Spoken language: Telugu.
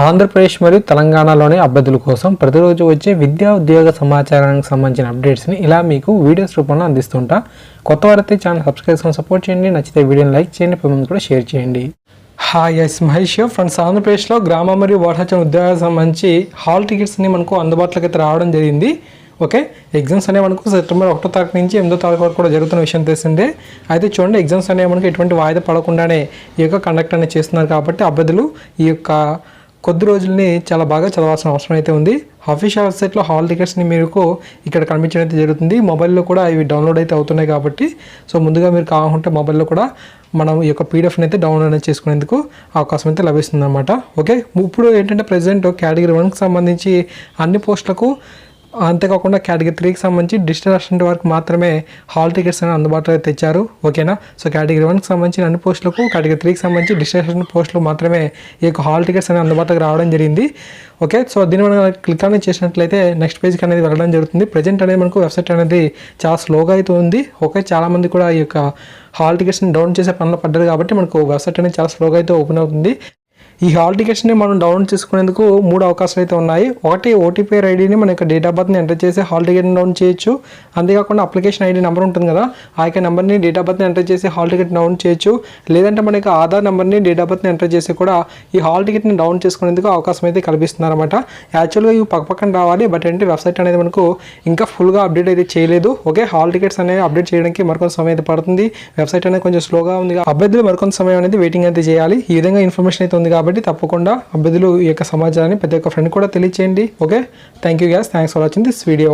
ఆంధ్రప్రదేశ్ మరియు తెలంగాణలోని అభ్యర్థుల కోసం ప్రతిరోజు వచ్చే విద్యా ఉద్యోగ సమాచారానికి సంబంధించిన అప్డేట్స్ని ఇలా మీకు వీడియోస్ రూపంలో అందిస్తుంటా. కొత్త వారైతే ఛానల్ సబ్స్క్రైబ్ చేసుకొని సపోర్ట్ చేయండి. నచ్చితే వీడియోని లైక్ చేయండి. పది మంది కూడా షేర్ చేయండి. హాయ్ ఎస్ మహేష్ ఫ్రెండ్స్ ఆంధ్రప్రదేశ్లో గ్రామ మరియు వాటాచరణ ఉద్యోగాలకు సంబంధించి హాల్ టికెట్స్ని మనకు అందుబాటులోకి అయితే రావడం జరిగింది. ఓకే ఎగ్జామ్స్ అనేవి మనకు సెప్టెంబర్ ఒకటో తారీఖు నుంచి ఎనిమిదో తారీఖు వరకు కూడా జరుగుతున్న విషయం తెలిసిందే. అయితే చూడండి ఎగ్జామ్స్ అనేవి మనకు ఎటువంటి వాయిదా పడకుండానే ఈ యొక్క కండక్ట్ అనేది చేస్తున్నారు కాబట్టి అభ్యర్థులు ఈ యొక్క కొద్ది రోజుల్ని చాలా బాగా చదవాల్సిన అవసరం అయితే ఉంది. అఫీషియల్ వెబ్సైట్లో హాల్ టికెట్స్ని మీకు ఇక్కడ కనిపించడం అయితే జరుగుతుంది. మొబైల్లో కూడా ఇవి డౌన్లోడ్ అయితే అవుతున్నాయి కాబట్టి. సో ముందుగా మీరు కావాలంటే మొబైల్లో కూడా మనం ఈ యొక్క పీడిఎఫ్ని అయితే డౌన్లోడ్ అనేది చేసుకునేందుకు అవకాశం అయితే లభిస్తుంది అనమాట ఓకే ఇప్పుడు ఏంటంటే ప్రజెంట్ కేటగిరీ వన్కి సంబంధించి అన్ని పోస్టులకు అంతేకాకుండా కేటగిరీ త్రీకి సంబంధించి డిజిటల్ అసిస్టెంట్ వరకు మాత్రమే హాల్ టికెట్స్ అనేవి అందుబాటులో తెచ్చారు. ఓకేనా? సో కేటగిరీ వన్కి సంబంధించిన అన్ని పోస్టులకు కేటగిరీ త్రీకి సంబంధించి డిజిటల్ అసిస్టెంట్ పోస్టులు మాత్రమే ఈ యొక్క హాల్ టికెట్స్ అనేవి అందుబాటులోకి రావడం జరిగింది. ఓకే? సో దీన్ని మనం క్లిక్ అనేది చేసినట్లయితే నెక్స్ట్ పేజ్కి అనేది వెళ్ళడం జరుగుతుంది. ప్రజెంట్ అనేది మనకు వెబ్సైట్ అనేది చాలా స్లోగా అయితే ఉంది. ఓకే? చాలామంది కూడా ఈ యొక్క హాల్ టికెట్స్ని డౌన్ చేసే పనిలో పడ్డారు కాబట్టి మనకు వెబ్సైట్ అనేది చాలా స్లోగా అయితే ఓపెన్ అవుతుంది. ఈ హాల్ టికెట్స్ని మనం డౌన్లోడ్ చేసుకునేందుకు మూడు అవకాశాలు అయితే ఉన్నాయి. ఒకటి ఓటీపీ ఐడిని మన యొక్క డేట్ ఆఫ్ బర్త్ని ఎంటర్ చేసి హాల్ టికెట్ని డౌన్ చేయొచ్చు. అంతేకాకుండా అప్లికేషన్ ఐడి నెంబర్ ఉంటుంది కదా ఆ యొక్క నెంబర్ని డేట్ ఆఫ్ బర్త్ని ఎంటర్ చేసి హాల్ టికెట్ డౌన్ చేయొచ్చు. లేదంటే మన యొక్క ఆధార్ నెంబర్ని డేట్ ఆఫ్ బర్త్ని ఎంటర్ చేసి కూడా ఈ హాల్ టికెట్ని డౌన్ చేసుకునేందుకు అవకాశం అయితే కల్పిస్తున్నారన్నమాట. యాక్చువల్గా ఇవి పక్కపక్కన రావాలి బట్ ఏంటి వెబ్సైట్ అనేది మనకు ఇంకా ఫుల్గా అప్డేట్ అయితే చేయలేదు. ఓకే హాల్ టికెట్స్ అనేవి అప్డేట్ చేయడానికి మరికొంత సమయం అయితే పడుతుంది. వెబ్సైట్ అనేది కొంచెం స్లోగా ఉంది అభ్యర్థులు మరికొంత సమయం అనేది వెయిటింగ్ అయితే చేయాలి. ఈ విధంగా ఇన్ఫర్మేషన్ అయితే ఉంది కాబట్టి తప్పకుండా అభ్యర్థులు ఈ యొక్క సమాచారాన్ని ప్రతి ఒక్క ఫ్రెండ్ కూడా తెలియచేయండి. Okay thank you guys thanks for watching this video